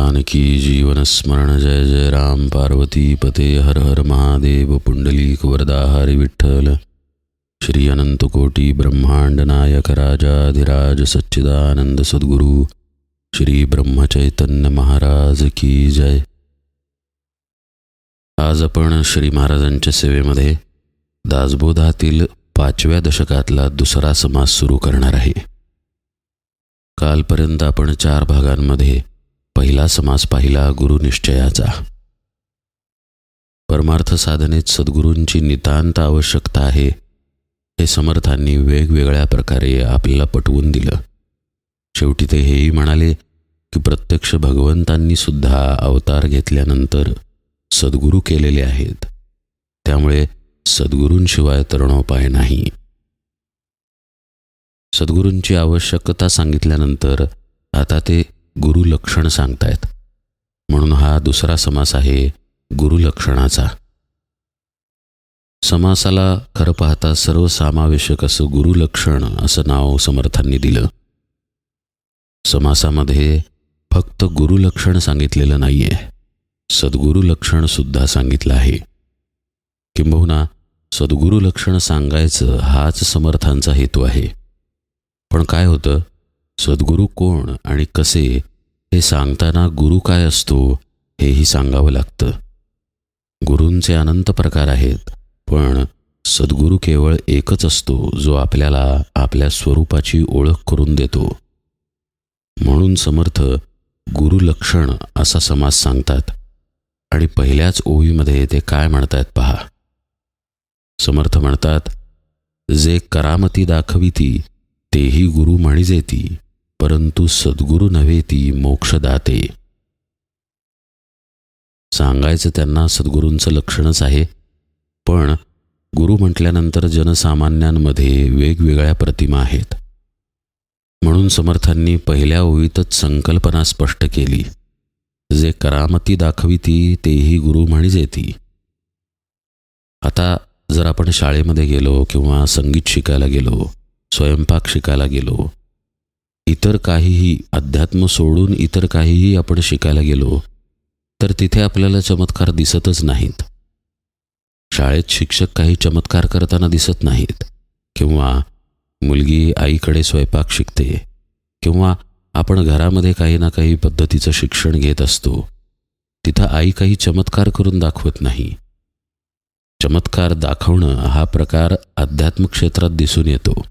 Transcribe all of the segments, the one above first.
जानकी की जीवन स्मरण जय जय राम पार्वती पते हर हर महादेव पुंडलीक वरदा हरि विठ्ठल। श्री अनंत कोटी ब्रह्मांड नायक राजाधिराज सच्चिदानंद सद्गुरु श्री ब्रह्मचैतन्य महाराज की जय। आज आपण श्री महाराजांच्या सेवेमध्ये दासबोधातील पाचव्या दशकातला दुसरा समास सुरू करणार आहे. कालपर्यंत आपण चार भागांमध्ये पहिला समास पाहिला गुरुनिश्चयाचा परमार्थ साधनेत सद्गुरूंची नितांत आवश्यकता आहे हे समर्थांनी वेगवेगळ्या प्रकारे आपल्याला पटवून दिलं. शेवटी ते हेही म्हणाले की प्रत्यक्ष भगवंतांनी सुद्धा अवतार घेतल्यानंतर सद्गुरू केलेले आहेत. त्यामुळे सद्गुरूंशिवाय तरणोपाय नाही. सद्गुरूंची आवश्यकता सांगितल्यानंतर आता ते गुरुलक्षण सांगतायत. म्हणून हा दुसरा समास आहे गुरुलक्षणाचा समासाला खरं पाहता सर्वसामावेशक असं गुरुलक्षण असं नाव समर्थांनी दिलं. समासामध्ये फक्त गुरुलक्षण सांगितलेलं नाही आहे सद्गुरु लक्षण सुद्धा सांगितलं आहे. किंबहुना सद्गुरु लक्षण सांगायचं हाच समर्थांचा हेतू आहे. पण काय होतं? सद्गुरू कोण आणि कसे हे सांगताना गुरु काय असतो हेही सांगावं लागतं. गुरूंचे अनंत प्रकार आहेत पण सद्गुरू केवळ एकच असतो जो आपल्याला आपल्या स्वरूपाची ओळख करून देतो. म्हणून समर्थ गुरुलक्षण असा समाज सांगतात. आणि पहिल्याच ओळीमध्ये ते काय म्हणतायत पहा. समर्थ म्हणतात जे करामती दाखविती तेही गुरु म्हणिजेती. परंतु सद्गुरु नव्हे ती मोक्षदाते. सांगायचं त्यांना सद्गुरूंचं लक्षणच आहे पण गुरु म्हटल्यानंतर जनसामान्यांमध्ये वेगवेगळ्या प्रतिमा आहेत. म्हणून समर्थांनी पहिल्या ओळीतच संकल्पना स्पष्ट केली. जे करामती दाखविती तेही गुरु म्हणिजेती आता जर आपण शाळेमध्ये गेलो किंवा संगीत शिकायला गेलो स्वयंपाक शिकायला गेलो इतर काहीही अध्यात्म सोडून इतर काहीही आपण शिकायला गेलो तर तिथे आपल्याला चमत्कार दिसतच नाहीत. शाळेत शिक्षक काही चमत्कार करताना दिसत नाहीत किंवा मुलगी आईकडे स्वयंपाक शिकते किंवा आपण घरामध्ये काही ना काही पद्धतीचं शिक्षण घेत असतो तिथं आई काही चमत्कार करून दाखवत नाही. चमत्कार दाखवणं हा प्रकार अध्यात्म क्षेत्रात दिसून येतो.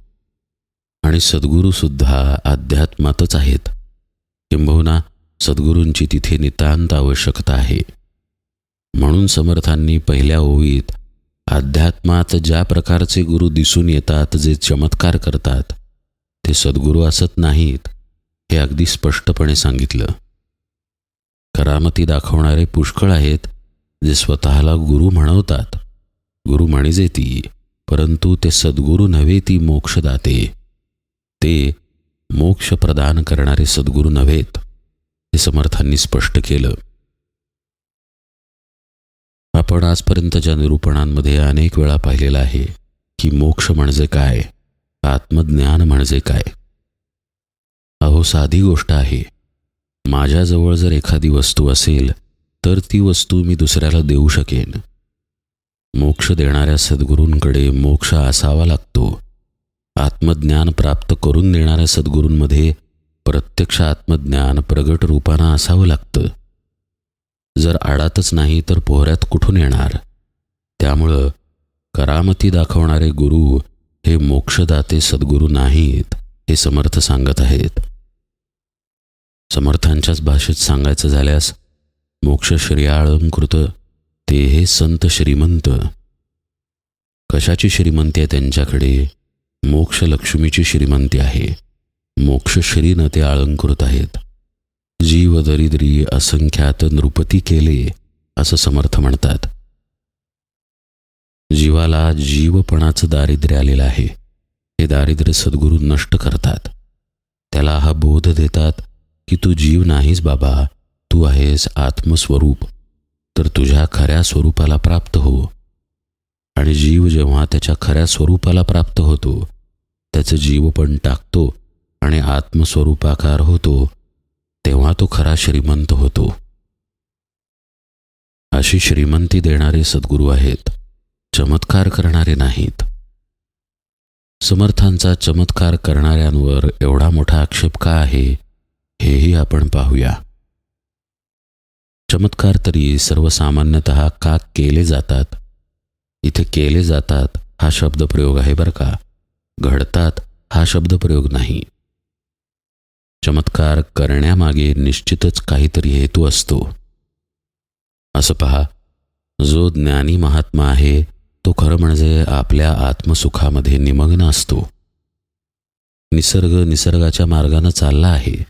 आणि सद्गुरूसुद्धा अध्यात्मातच आहेत. किंबहुना सद्गुरूंची तिथे नितांत आवश्यकता आहे. म्हणून समर्थांनी पहिल्या ओवीत अध्यात्मात ज्या प्रकारचे गुरु दिसून येतात जे चमत्कार करतात ते सद्गुरू असत नाहीत हे अगदी स्पष्टपणे सांगितलं. करामती दाखवणारे पुष्कळ आहेत जे स्वतःला गुरु म्हणवतात. गुरु म्हणजे ती परंतु ते सद्गुरू नव्हे ती मोक्षदाते. ते मोक्ष प्रदान करणारे सद्गुरू नव्हेत हे समर्थांनी स्पष्ट केलं. आपण आजपर्यंतच्या निरूपणांमध्ये अनेक वेळा पाहिलेलं आहे की मोक्ष म्हणजे काय आत्मज्ञान म्हणजे काय. अहो साधी गोष्ट आहे. माझ्याजवळ जर एखादी वस्तू असेल तर ती वस्तू मी दुसऱ्याला देऊ शकेन. मोक्ष देणाऱ्या सद्गुरूंकडे मोक्ष असावा लागतो. आत्मज्ञान प्राप्त करून देणाऱ्या सद्गुरूंमध्ये प्रत्यक्ष आत्मज्ञान प्रगट रूपानं असावं लागतं. जर आडातच नाही तर पोहऱ्यात कुठून येणार? त्यामुळं करामती दाखवणारे गुरु हे मोक्षदाते सद्गुरू नाहीत हे समर्थ सांगत आहेत. समर्थांच्याच भाषेत सांगायचं झाल्यास मोक्ष श्रेयाळंकृत ते हे संत श्रीमंत. कशाची श्रीमंती आहे त्यांच्याकडे? मोक्ष लक्ष्मीची श्रीमंती आहे. मोक्ष श्रीनं ते अलंकृत आहेत. जीव दरिद्री असंख्यात नृपती केले असं समर्थ म्हणतात. जीवाला जीवपणाचं दारिद्र्य आलेलं आहे. हे दारिद्र्य सद्गुरू नष्ट करतात. त्याला हा बोध देतात की तू जीव नाहीस बाबा तू आहेस आत्मस्वरूप. तर तुझ्या खऱ्या स्वरूपाला प्राप्त हो. आणि जीव जेव्हा त्याच्या खऱ्या स्वरूपाला प्राप्त होतो त्याचं जीव पण टाकतो आणि आत्मस्वरूपाकार होतो तेव्हा तो खरा श्रीमंत होतो. अशी श्रीमंती देणारे सद्गुरू आहेत चमत्कार करणारे नाहीत. समर्थांचा चमत्कार करणाऱ्यांवर एवढा मोठा आक्षेप का आहे हेही आपण पाहूया. चमत्कार तरी सर्वसामान्यत का केले जातात इथे केले जातात हा शब्दप्रयोग आहे बरं का. घडतात हा शब्दप्रयोग नाही. चमत्कार करण्यामागे निश्चितच काहीतरी हेतू असतो. असं पहा जो ज्ञानी महात्मा आहे तो खरं म्हणजे आपल्या आत्मसुखामध्ये निमग्न असतो. निसर्ग निसर्गाच्या मार्गानं चालला आहे.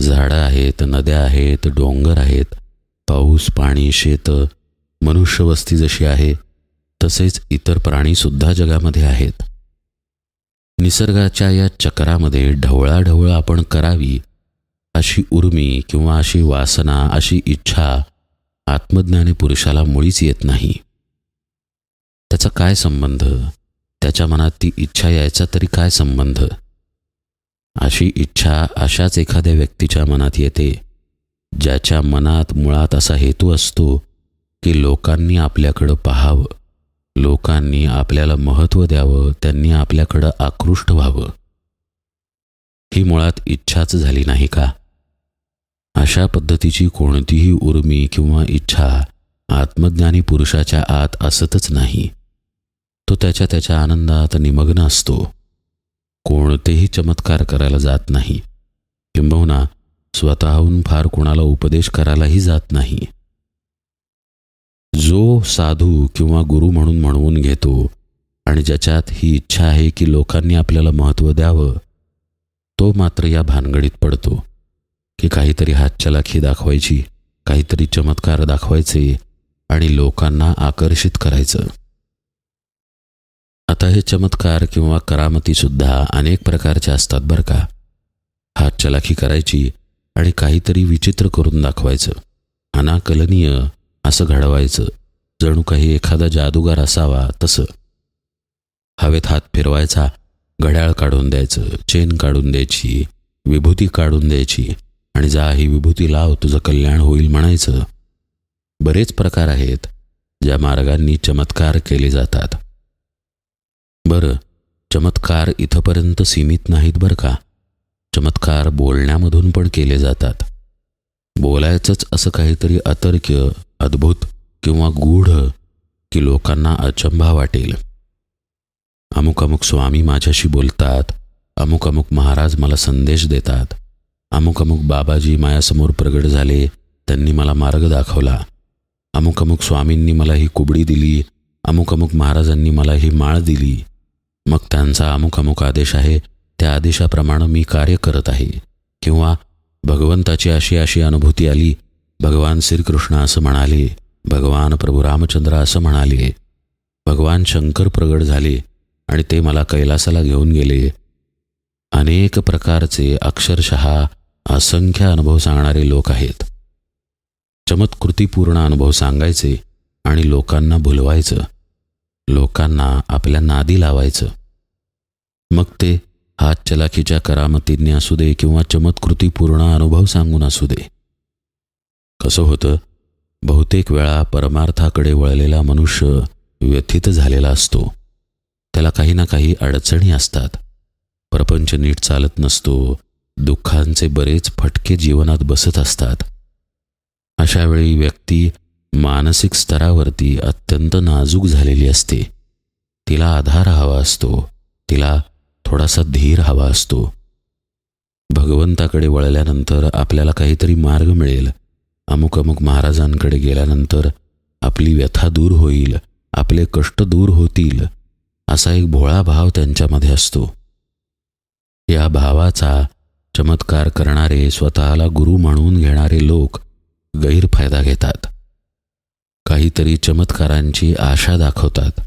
झाडं आहेत नद्या आहेत डोंगर आहेत पाऊस पाणी शेत मनुष्यवस्ती जशी आहे तसेच इतर प्राणीसुद्धा जगामध्ये आहेत. निसर्गाच्या या चक्रामध्ये ढवळाढवळ आपण करावी अशी उर्मी किंवा अशी वासना अशी इच्छा आत्मज्ञानी पुरुषाला मुळीच येत नाही. त्याचा काय संबंध? त्याच्या मनात ती इच्छा यायचा तरी काय संबंध? अशी इच्छा अशाच एखाद्या व्यक्तीच्या मनात येते ज्याच्या मनात मुळात असा हेतू असतो की लोकांनी आपल्याकडं पाहावं. लोकांनी आपल्याला महत्त्व द्यावं त्यांनी आपल्याकडं आकृष्ट व्हावं. ही मुळात इच्छाच झाली नाही का? अशा पद्धतीची कोणतीही उर्मी किंवा इच्छा आत्मज्ञानी पुरुषाच्या आत असतच नाही. तो त्याच्या त्याच्या आनंदात निमग्न असतो. कोणतेही चमत्कार करायला जात नाही. किंबहुना स्वतःहून फार कोणाला उपदेश करायलाही जात नाही. जो साधू किंवा गुरु म्हणून म्हणवून घेतो आणि ज्याच्यात ही इच्छा आहे की लोकांनी आपल्याला महत्त्व द्यावं तो मात्र या भानगडीत पडतो की काहीतरी हातचलाखी दाखवायची काहीतरी चमत्कार दाखवायचे आणि लोकांना आकर्षित करायचं. आता हे चमत्कार किंवा करामतीसुद्धा अनेक प्रकारच्या असतात बरं का. हातचलाखी करायची आणि काहीतरी विचित्र करून दाखवायचं अनाकलनीय असं घडवायचं. जणू काही एखादा जादूगार असावा तसं. हवेत हात फिरवायचा घड्याळ काढून द्यायचं चेन काढून द्यायची विभूती काढून द्यायची आणि जा ही विभूती लाव तुझं कल्याण होईल म्हणायचं. बरेच प्रकार आहेत ज्या मार्गांनी चमत्कार केले जातात. बरं चमत्कार इथंपर्यंत सीमित नाहीत बरं का? चमत्कार बोलण्यामधून पण केले जातात. बोलायचंच असं काहीतरी अतर्क्य अद्भुत किंवा गूढ की लोकांना अचंबा वाटेल. अमुक अमुक स्वामी माझ्याशी बोलतात अमुक अमुक महाराज मला संदेश देतात अमुक अमुक बाबाजी मायासमोर प्रगट झाले त्यांनी मला मार्ग दाखवला. अमुक अमुक स्वामींनी मला ही कुबडी दिली अमुक अमुक महाराजांनी मला ही माळ दिली. मग त्यांचा अमुक अमुक आदेश आहे त्या आदेशाप्रमाणे मी कार्य करत आहे. किंवा भगवंताची अशी अशी अनुभूती आली भगवान श्रीकृष्ण असं म्हणाले भगवान प्रभू रामचंद्र असं म्हणाले भगवान शंकर प्रगट झाले आणि ते मला कैलासाला घेऊन गेले. अनेक प्रकारचे अक्षरशः असंख्य अनुभव सांगणारे लोक आहेत. चमत्कृतीपूर्ण अनुभव सांगायचे आणि लोकांना भुलवायचं लोकांना आपल्या नादी लावायचं. मग ते हात चलाखीच्या करामतींनी असू दे किंवा चमत्कृतीपूर्ण अनुभव सांगून असू दे. कसं होतं? बहुतेक वेळा परमार्थाकडे वळलेला मनुष्य व्यथित झालेला असतो. त्याला काही ना काही अडचणी असतात. प्रपंच नीट चालत नसतो. दुःखांचे बरेच फटके जीवनात बसत असतात. अशावेळी व्यक्ती मानसिक स्तरावरती अत्यंत नाजूक झालेली असते. तिला आधार हवा असतो. तिला थोडासा धीर हवा असतो. भगवंताकडे वळल्यानंतर आपल्याला काहीतरी मार्ग मिळेल. अमुक अमुक महाराजांकडे गेल्यानंतर आपली व्यथा दूर होईल आपले कष्ट दूर होतील असा एक भोळा भाव त्यांच्यामध्ये असतो. या भावाचा चमत्कार करणारे स्वतःला गुरु म्हणून घेणारे लोक गैरफायदा घेतात. काहीतरी चमत्कारांची आशा दाखवतात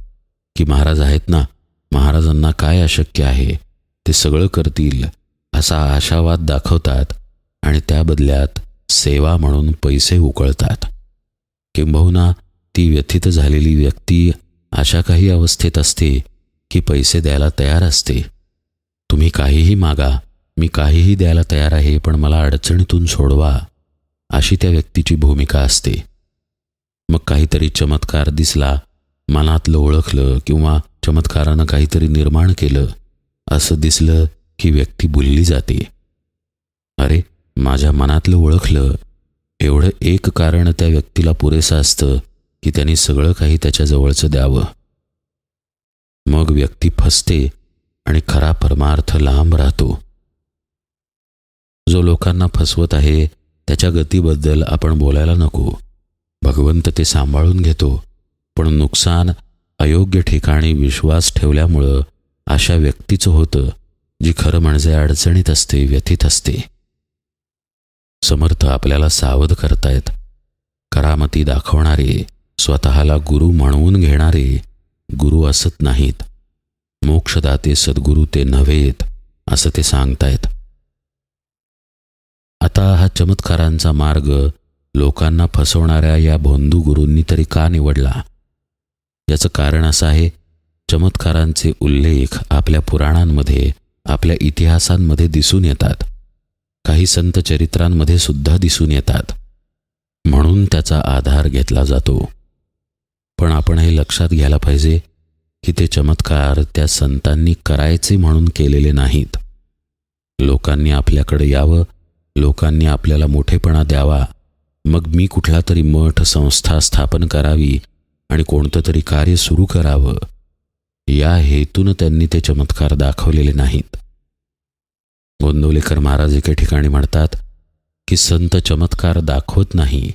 की महाराज आहेत ना महाराजांना काय अशक्य आहे ते सगळं करतील असा आशावाद दाखवतात आणि त्या बदल्यात सेवा म्हणून पैसे उकळतात. किंबहुना ती व्यथित झालेली व्यक्ती अशा काही अवस्थेत असते की पैसे द्यायला तयार असते. तुम्ही काहीही मागा मी काहीही द्यायला तयार आहे पण मला अडचणीतून सोडवा अशी त्या व्यक्तीची भूमिका असते. मग काहीतरी चमत्कार दिसला मनातलं ओळखलं किंवा चमत्कारानं काहीतरी निर्माण केलं असं दिसलं की व्यक्ती बुलली जाते. अरे माझ्या मनातलं ओळखलं एवढं एक कारण त्या व्यक्तीला पुरेसं असतं की त्यांनी सगळं काही त्याच्या जवळचं द्यावं. मग व्यक्ती फसते आणि खरा परमार्थ लांब राहतो. जो लोकांना फसवत आहे त्याच्या गतीबद्दल आपण बोलायला नको. भगवंत ते सांभाळून घेतो पण नुकसान अयोग्य ठिकाणी विश्वास ठेवल्यामुळं अशा व्यक्तीचं होतं जी खरं म्हणजे अडचणीत असते व्यथित असते. समर्थ आपल्याला सावध करतायत. करामती दाखवणारे स्वतःला गुरु म्हणवून घेणारे गुरु असत नाहीत. मोक्षदाते सद्गुरू ते नव्हेत असं ते सांगतायत. आता हा चमत्कारांचा मार्ग लोकांना फसवणाऱ्या या भोंदू गुरूंनी तरी का निवडला? याचं कारण असं आहे चमत्कारांचे उल्लेख आपल्या पुराणांमध्ये आपल्या इतिहासांमध्ये दिसून येतात. काही संत चरित्रांमध्ये सुद्धा दिसून येतात. म्हणून त्याचा आधार घेतला जातो. पण आपण हे लक्षात घ्यायला पाहिजे की ते चमत्कार त्या संतांनी करायचे म्हणून केलेले नाहीत. लोकांनी आपल्याकडे यावं लोकांनी आपल्याला मोठेपणा द्यावा. मग मी कुठला तरी मठ संस्था स्थापन करावी आणि कोणतं तरी कार्य सुरू करावं. या हेतून त्यांनी ते चमत्कार दाखवलेले नाहीत. गोंदवलेकर महाराज एके ठिकाणी म्हणतात की संत चमत्कार दाखवत नाही.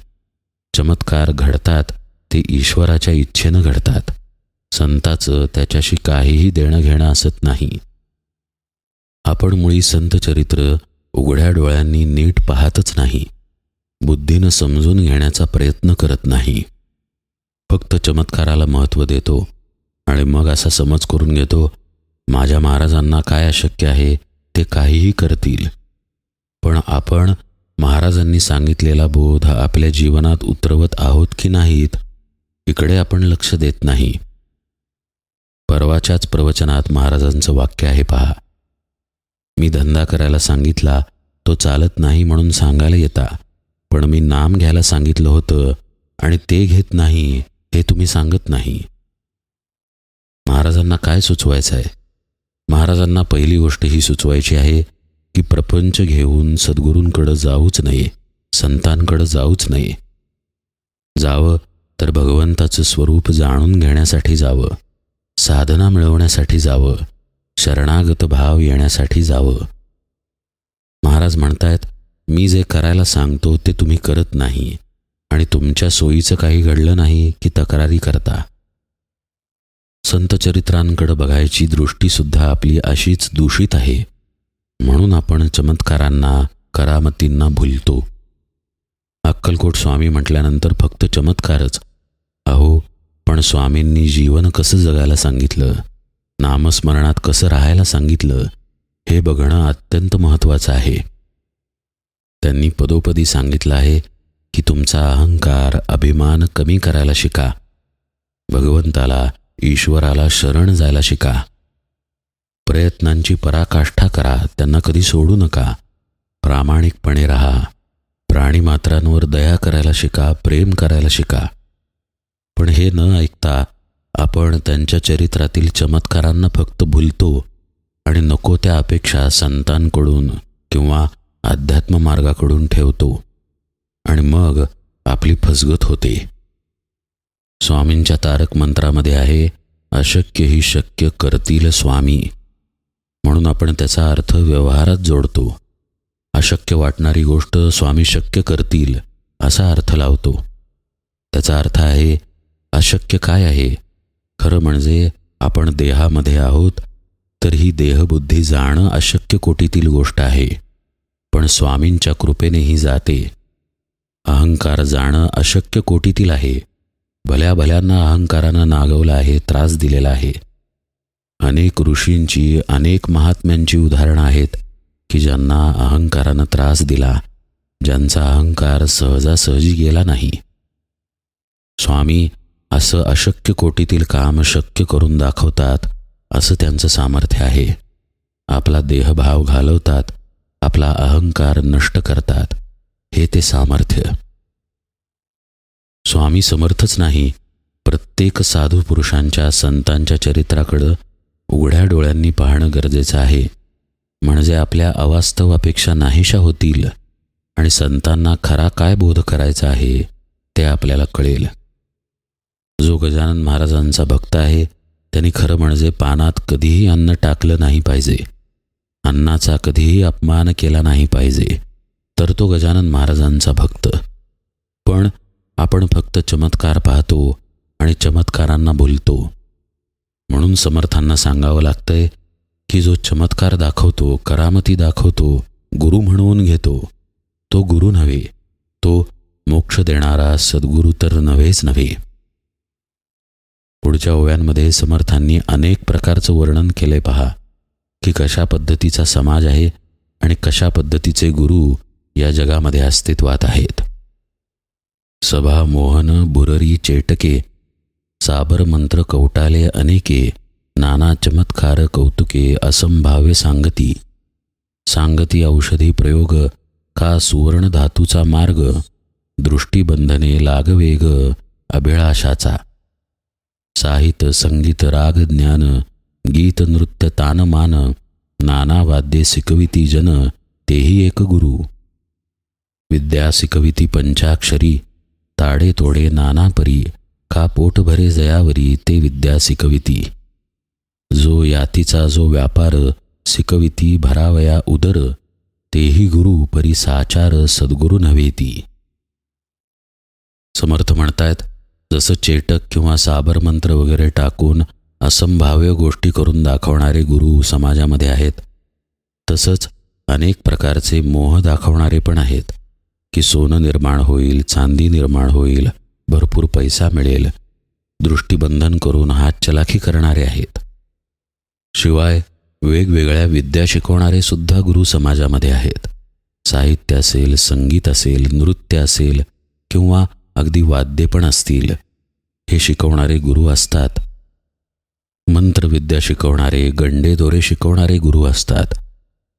चमत्कार घडतात ते ईश्वराच्या इच्छेनं घडतात. संताचं त्याच्याशी काहीही देणं घेणं असत नाही. आपण मुळी संत चरित्र उघड्या डोळ्यांनी नीट पाहतच नाही. बुद्धीनं समजून घेण्याचा प्रयत्न करत नाही. फक्त चमत्काराला महत्त्व देतो आणि मग असा समज करून घेतो माझ्या महाराजांना काय अशक्य आहे? ते काहीही करतील. पण आपण महाराजांनी सांगितलेला बोध हा आपल्या जीवनात उतरवत आहोत की नाहीत इकडे आपण लक्ष देत नाही. परवाच्याच प्रवचनात महाराजांचं वाक्य आहे पहा. मी धंदा करायला सांगितला तो चालत नाही म्हणून सांगायला येता. पण मी नाम घ्यायला सांगितलं होतं आणि ते घेत नाही हे तुम्ही सांगत नाही. महाराजांना काय सुचवायचं आहे महाराजांना पहिली गोष्ट ही सुचवायची आहे की प्रपंच घेऊन सद्गुरूंकडं जाऊच नये संतांकडं जाऊच नये. जावं तर भगवंताचं स्वरूप जाणून घेण्यासाठी जावं साधना मिळवण्यासाठी जावं शरणागत भाव येण्यासाठी जावं. महाराज म्हणतायत मी जे करायला सांगतो ते तुम्ही करत नाही आणि तुमच्या सोयीचं काही घडलं नाही की तक्रारी करता. संतचरित्रांकडं बघायची दृष्टीसुद्धा आपली अशीच दूषित आहे. म्हणून आपण चमत्कारांना करामतींना भुलतो. अक्कलकोट स्वामी म्हटल्यानंतर फक्त चमत्कारच. अहो पण स्वामींनी जीवन कसं जगायला सांगितलं? नामस्मरणात कसं राहायला सांगितलं? हे बघणं अत्यंत महत्त्वाचं आहे. त्यांनी पदोपदी सांगितलं आहे की तुमचा अहंकार अभिमान कमी करायला शिका. भगवंताला ईश्वराला शरण जायला शिका. प्रयत्नांची पराकाष्ठा करा त्यांना कधी सोडू नका. प्रामाणिकपणे राहा. प्राणीमात्रांवर दया करायला शिका प्रेम करायला शिका. पण हे न ऐकता आपण त्यांच्या चरित्रातील चमत्कारांना फक्त भुलतो आणि नको त्या अपेक्षा संतांकडून किंवा अध्यात्म मार्गाकडून ठेवतो. आणि मग आपली फसगत होते. स्वामींच्या तारक मंत्रामध्ये आहे अशक्य ही शक्य करतील स्वामी. म्हणून आपण त्याचा अर्थ व्यवहारात जोडतो. अशक्य वाटणारी गोष्ट स्वामी शक्य करतील असा अर्थ लावतो. त्याचा अर्थ आहे अशक्य काय आहे? खरं म्हणजे आपण देहामध्ये आहोत तर ही देहबुद्धी जाणं अशक्य कोटीतील गोष्ट आहे. पण स्वामींच्या कृपेने ही जाते. अहंकार जाणं अशक्य कोटीतील आहे. भल्या भल्यांना अहंकारानं नागवलं आहे त्रास दिलेला आहे. अनेक ऋषींची अनेक महात्म्यांची उदाहरणं आहेत की ज्यांना अहंकारानं त्रास दिला ज्यांचा अहंकार सहजासहजी गेला नाही. स्वामी असं अशक्य कोटीतील काम शक्य करून दाखवतात असं त्यांचं सामर्थ्य आहे. आपला देहभाव घालवतात आपला अहंकार नष्ट करतात. हे ते सामर्थ्य. स्वामी समर्थच नाही. प्रत्येक साधू पुरुषांच्या संतांच्या चरित्राकडं उघड्या डोळ्यांनी पाहणं गरजेचं आहे. म्हणजे आपल्या अवास्तव अपेक्षा नाहीशा होतील. आणि संतांना खरा काय बोध करायचा आहे ते आपल्याला कळेल. जो गजानन महाराजांचा भक्त आहे त्यांनी खरं म्हणजे पानात कधीही अन्न टाकलं नाही पाहिजे. अन्नाचा कधीही अपमान केला नाही पाहिजे. तर तो गजानन महाराजांचा भक्त. पण आपण फक्त चमत्कार पाहतो आणि चमत्कारांना बोलतो. म्हणून समर्थांना सांगावं लागतंय की जो चमत्कार दाखवतो करामती दाखवतो गुरु म्हणवून घेतो तो गुरु नव्हे तो मोक्ष देणारा सद्गुरू तर नव्हेच नव्हे. पुढच्या ओव्यांमध्ये समर्थांनी अनेक प्रकारचं वर्णन केले पहा की कशा पद्धतीचा समाज आहे आणि कशा पद्धतीचे गुरु या जगामध्ये अस्तित्वात आहेत. सभा मोहन बुररी चेटके साबर मंत्र कौटाले अनेके नाना चमत्कार कौतुके असंभाव्य सांगती. सांगती औषधी प्रयोग का सुवर्ण धातूचा मार्ग दृष्टीबंधने लागवेग अभिलाषाचा. साहित्य संगीत राग ज्ञान गीत नृत्य तानमान नाना वाद्ये शिकविती जन तेही एक गुरु. विद्या शिकविती पंचाक्षरी ताडे तोडे नाना परी का पोट भरे जयावरी ते विद्या शिकविती जो यातीचा जो व्यापार शिकविती भरावया उदर तेही गुरु परी साचार सद्गुरु नव्हेती. समर्थ म्हणतायत जसं चेटक किंवा साबर मंत्र वगैरे टाकून असंभाव्य गोष्टी करून दाखवणारे गुरु समाजामध्ये आहेत तसंच अनेक प्रकारचे मोह दाखवणारे पण आहेत. की सोनं निर्माण होईल चांदी निर्माण होईल भरपूर पैसा मिळेल. दृष्टीबंधन करून हात चलाखी करणारे आहेत. शिवाय वेगवेगळ्या विद्या शिकवणारे सुद्धा गुरु समाजामध्ये आहेत. साहित्य असेल संगीत असेल नृत्य असेल किंवा अगदी वाद्ये पण असतील हे शिकवणारे गुरु असतात. मंत्रविद्या शिकवणारे गंडे दोरे शिकवणारे गुरु असतात.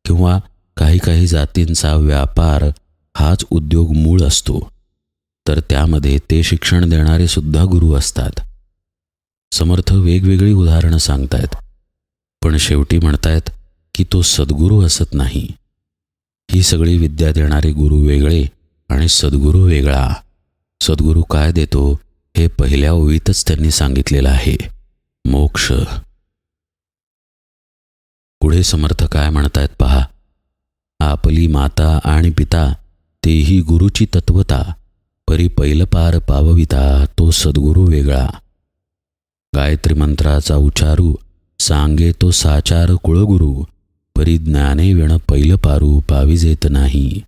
किंवा काही काही जातींचा व्यापार हाच उद्योग मूळ असतो. तर त्यामध्ये ते शिक्षण देणारे सुद्धा गुरु असतात. समर्थ वेगवेगळी उदाहरणं सांगतायत. पण शेवटी म्हणतायत की तो सद्गुरू असत नाही. ही सगळी विद्या देणारे गुरु वेगळे आणि सद्गुरू वेगळा. सद्गुरू काय देतो हे पहिल्या ओळीतच त्यांनी सांगितलेलं आहे. मोक्ष. पुढे समर्थ काय म्हणतायत पहा. आपली माता आणि पिता तेही गुरुची तत्वता परी पैलपार पावविता तो सद्गुरू वेगळा. गायत्री मंत्राचा उच्चारू सांगे तो साचार कुळगुरू परी ज्ञाने विण पैलपारू पाविजेत नाही.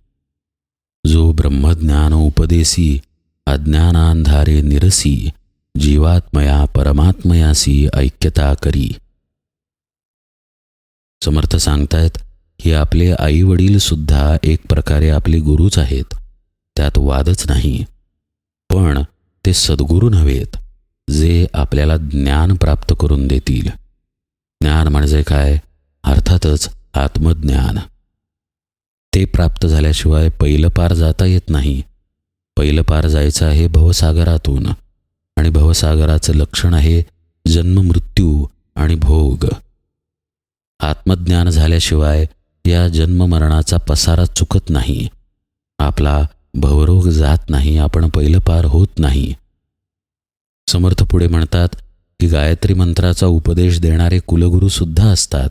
जो ब्रह्मज्ञान उपदेसी अज्ञानांधारे निरसी जीवात्मया परमात्मयासी ऐक्यता करी. समर्थ सांगतायत की आपले आई वडील सुद्धा एक प्रकारे आपले गुरुच आहेत. त्यात वादच नाही. पण ते सद्गुरू नव्हेत जे आपल्याला ज्ञान प्राप्त करून देतील. ज्ञान म्हणजे काय? अर्थातच आत्मज्ञान. ते प्राप्त झाल्याशिवाय पहिलं पार जाता येत नाही. पहिलं पार जायचं आहे भवसागरातून आणि भवसागराचं लक्षण आहे जन्म मृत्यू आणि भोग. आत्मज्ञान झाल्याशिवाय या जन्ममरणाचा पसारा चुकत नाही. आपला भवरोग जात नाही आपण पहिलं पार होत नाही. समर्थ पुढे म्हणतात की गायत्री मंत्राचा उपदेश देणारे कुलगुरू सुद्धा असतात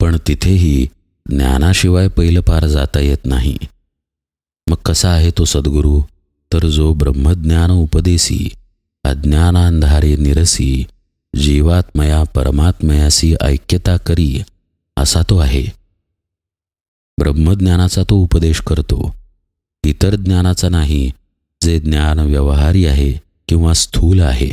पण तिथेही ज्ञानाशिवाय पहिलं पार जाता येत नाही. मग कसा आहे तो सद्गुरू? तर जो ब्रह्मज्ञान उपदेशी अज्ञानांधारे निरसी जीवात्मया परमात्मयासी ऐक्यता करी असा तो आहे. ब्रह्मज्ञानाचा तो उपदेश करतो. इतर ज्ञानाचा नाही जे ज्ञान व्यवहारी आहे किंवा स्थूल आहे.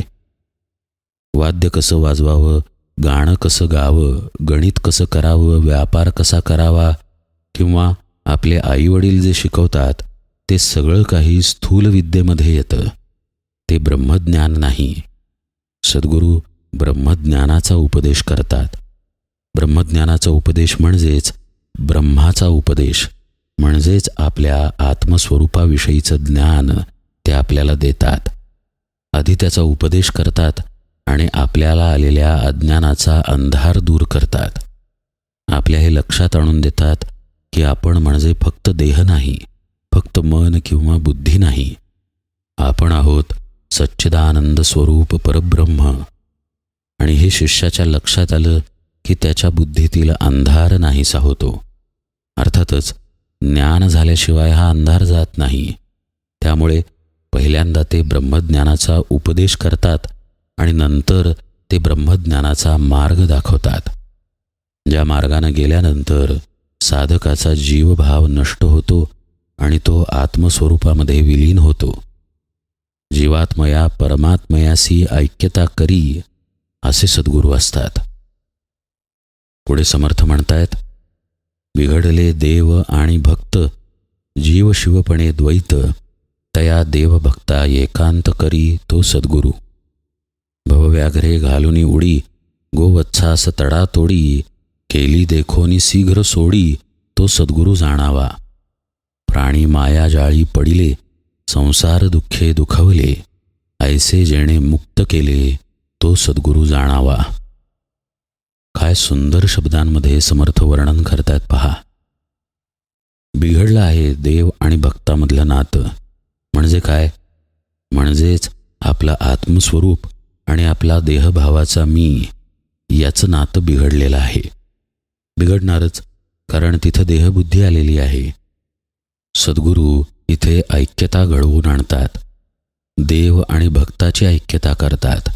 वाद्य कसं वाजवावं गाणं कसं गावं गणित कसं करावं व्यापार कसा करावा किंवा आपले आईवडील जे शिकवतात ते सगळं काही स्थूल विद्येमध्ये येतं. ते ब्रह्मज्ञान नाही. सद्गुरू ब्रह्मज्ञानाचा उपदेश करतात. ब्रह्मज्ञानाचा उपदेश म्हणजेच ब्रह्माचा उपदेश म्हणजेच आपल्या आत्मस्वरूपाविषयीचं ज्ञान ते आपल्याला देतात. आधी त्याचा उपदेश करतात आणि आपल्याला आलेल्या अज्ञानाचा अंधार दूर करतात. आपल्या हे लक्षात आणून देतात की आपण म्हणजे फक्त देह नाही फक्त मन किंवा बुद्धी नाही. आपण आहोत सच्चिदानंद स्वरूप परब्रह्म. आणि हे शिष्याच्या लक्षात आलं की त्याच्या बुद्धीतील अंधार नाहीसा होतो. अर्थातच ज्ञान झाल्याशिवाय हा अंधार जात नाही. त्यामुळे पहिल्यांदा ते ब्रह्मज्ञानाचा उपदेश करतात आणि नंतर ते ब्रह्मज्ञानाचा मार्ग दाखवतात. ज्या मार्गानं गेल्यानंतर साधकाचा जीवभाव नष्ट होतो आणि तो आत्मस्वरूपामध्ये विलीन होतो. जीवात्मया परमात्मयासी ऐक्यता करी असे सद्गुरू असतात. पुढे समर्थ म्हणतायत बिघडले देव आणि भक्त जीव शिवपणे द्वैत तया देवभक्ता एकांत करी तो सद्गुरू. भवव्याघ्रे घालुनी उडी गोवत्सास तडा तोडी केली देखोनी शीघ्र सोडी तो सद्गुरू जाणावा. प्राणी माया जाळी पडिले संसार दुःखे दुखवले ऐसे जेणे मुक्त केले तो सद्गुरू जाणावा. काय सुंदर शब्दांमध्ये समर्थ वर्णन करतायत पहा. बिघडलं आहे देव आणि भक्तामधलं नातं. म्हणजे काय? म्हणजेच आपलं आत्मस्वरूप आणि आपला देहभावाचा मी याचं नातं बिघडलेलं आहे. बिघडणारच कारण तिथं देहबुद्धी आलेली आहे. सद्गुरू इथे ऐक्यता घडवून आणतात. देव आणि भक्ताची ऐक्यता करतात.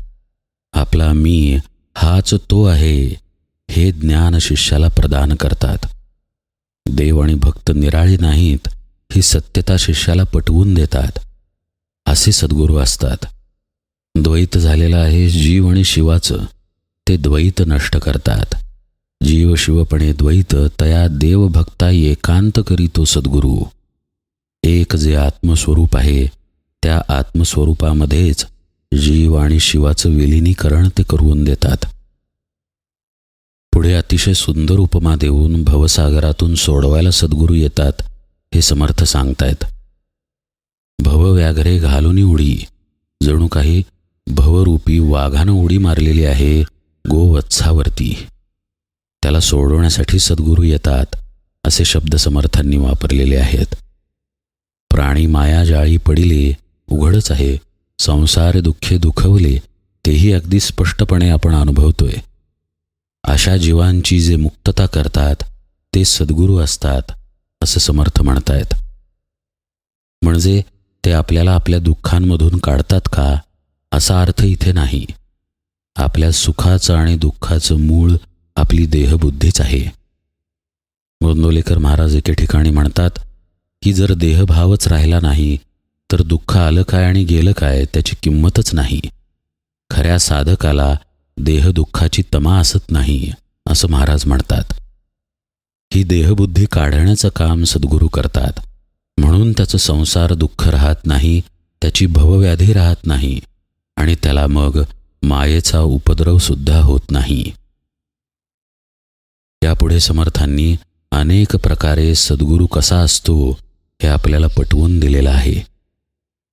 आपला मी हाच तो आहे. हे ज्ञान शिष्याला प्रदान करतात. देव आणि भक्त निराळी नाहीत ही सत्यता शिष्याला पटवून देतात. असे सद्गुरू असतात. द्वैत झालेलं आहे जीव आणि शिवाचं ते द्वैत नष्ट करतात. जीव शिवपणे द्वैत तया देवभक्ता एकांत करीतो सद्गुरू. एक जे आत्मस्वरूप आहे त्या आत्मस्वरूपामध्येच जीव आणि शिवाचं विलिनीकरण ते करून देतात. पुढे अतिशय सुंदर उपमा देऊन भवसागरातून सोडवायला सद्गुरू येतात हे समर्थ सांगतायत. भवव्याघ्रे घालून उडी. जणू काही भवरूपी वाघानं उडी मारलेली आहे गोवत्सावरती. त्याला सोडवण्यासाठी सद्गुरू येतात असे शब्द समर्थांनी वापरलेले आहेत. प्राणी माया जाळी पडिले उघडच आहे. संसार दुःखे दुखवले तेही अगदी स्पष्टपणे आपण अनुभवतोय. अशा जीवांची जे मुक्तता करतात ते सद्गुरू असतात असं समर्थ म्हणतायत. म्हणजे ते आपल्याला आपल्या दुःखांमधून काढतात का असा अर्थ इथे नाही. आपल्या सुखाचं आणि दुःखाचं मूळ आपली देहबुद्धीच आहे. गोंदोलेकर महाराज एके ठिकाणी म्हणतात की जर देहभावच राहिला नाही तर दुःख आलं काय आणि गेलं काय त्याची किंमतच नाही. खऱ्या साधकाला देहदुःखाची तमा असत नाही असं महाराज म्हणतात. ही देहबुद्धी काढण्याचं काम सद्गुरू करतात. म्हणून त्याचं संसार दुःख राहत नाही त्याची भवव्याधी राहत नाही आणि त्याला मग मायेचा उपद्रव सुद्धा होत नाही. यापुढे समर्थांनी अनेक प्रकारे सद्गुरू कसा असतो हे आपल्याला पटवून दिलेला आहे.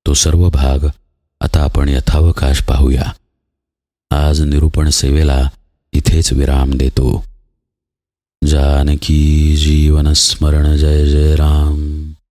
तो सर्व भाग आता आपण यथावकाश पाहूया. आज निरूपण सेवेला इथेच विराम देतो. जानकी जीवन स्मरण जय जय राम.